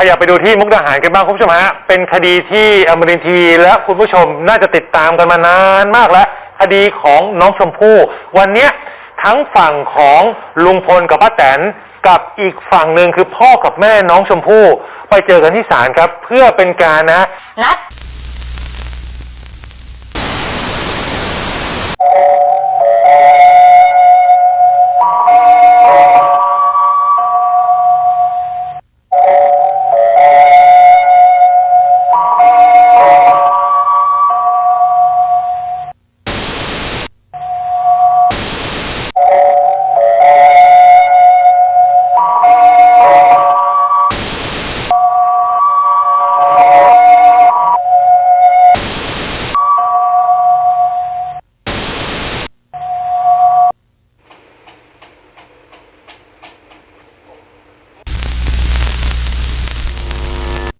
ขยับไปดูที่มุกดาหารกันบ้างคุณผู้ชมฮะเป็นคดีที่อมรินทีวีและคุณผู้ชมน่าจะติดตามกันมานานมากแล้ว คดีของน้องชมพู่ วันเนี้ยทั้งฝั่งของลุงพลกับป้าแตนกับอีกฝั่งหนึ่งคือพ่อกับแม่น้องชมพู่ ไปเจอกันที่ศาลครับ เพื่อเป็นการนะ นัด